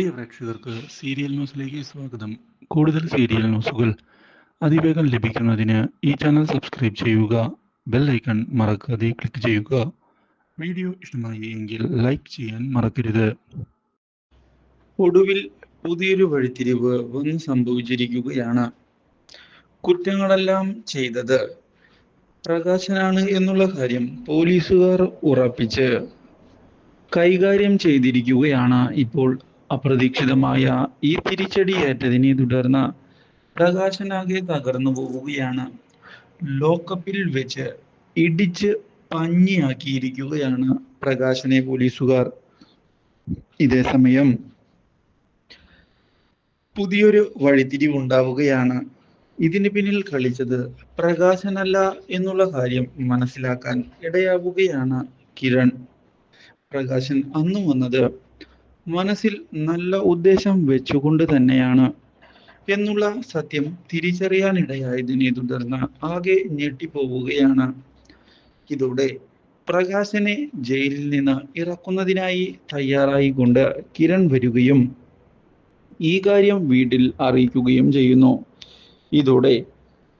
പ്രിയ പ്രേക്ഷകർക്ക് സീരിയൽ ന്യൂസിലേക്ക് സ്വാഗതം. കൂടുതൽ സീരിയൽ ന്യൂസുകൾ അതിവേഗം ലഭിക്കുന്നതിന് ഈ ചാനൽ സബ്സ്ക്രൈബ് ചെയ്യുക ബെൽ ഐക്കൺ മറക്കാതെ ക്ലിക്ക് ചെയ്യുക. വീഡിയോ ഇഷ്ടമായി എങ്കിൽ ലൈക്ക് ചെയ്യാൻ മറക്കരുത്. ഒടുവിൽ പുതിയൊരു വഴിത്തിരിവ് വന്ന് സംഭവിച്ചിരിക്കുകയാണ്. കുറ്റങ്ങളെല്ലാം ചെയ്തത് പ്രകാശനാണ് എന്നുള്ള കാര്യം പോലീസുകാർ ഉറപ്പിച്ച് കൈകാര്യം ചെയ്തിരിക്കുകയാണ് ഇപ്പോൾ അപ്രതീക്ഷിതമായ ഈ തിരിച്ചടിയേറ്റതിനെ തുടർന്ന് പ്രകാശനാകെ തകർന്നു പോവുകയാണ്. ലോക്കപ്പിൽ വെച്ച് ഇടിച്ച് പഞ്ഞിയാക്കിയിരിക്കുകയാണ് പ്രകാശനെ പോലീസുകാർ. ഇതേ സമയം പുതിയൊരു വഴിത്തിരിവ് ഉണ്ടാവുകയാണ്. ഇതിന് പിന്നിൽ കളിച്ചത് പ്രകാശനല്ല എന്നുള്ള കാര്യം മനസ്സിലാക്കാൻ ഇടയാവുകയാണ് കിരൺ. പ്രകാശൻ അന്ന് വന്നത് മനസ്സിൽ നല്ല ഉദ്ദേശം വെച്ചുകൊണ്ട് തന്നെയാണ് എന്നുള്ള സത്യം തിരിച്ചറിയാനിടയായതിനെ തുടർന്ന് ആകെ ഞെട്ടിപ്പോവുകയാണ്. ഇതോടെ പ്രകാശനെ ജയിലിൽ നിന്ന് ഇറക്കുന്നതിനായി തയ്യാറായിക്കൊണ്ട് കിരൺ വരികയും ഈ കാര്യം വീട്ടിൽ അറിയിക്കുകയും ചെയ്യുന്നു. ഇതോടെ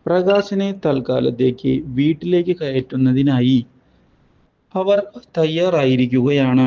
പ്രകാശനെ തൽക്കാലത്തേക്ക് വീട്ടിലേക്ക് കയറ്റുന്നതിനായി അവർ തയ്യാറായിരിക്കുകയാണ്.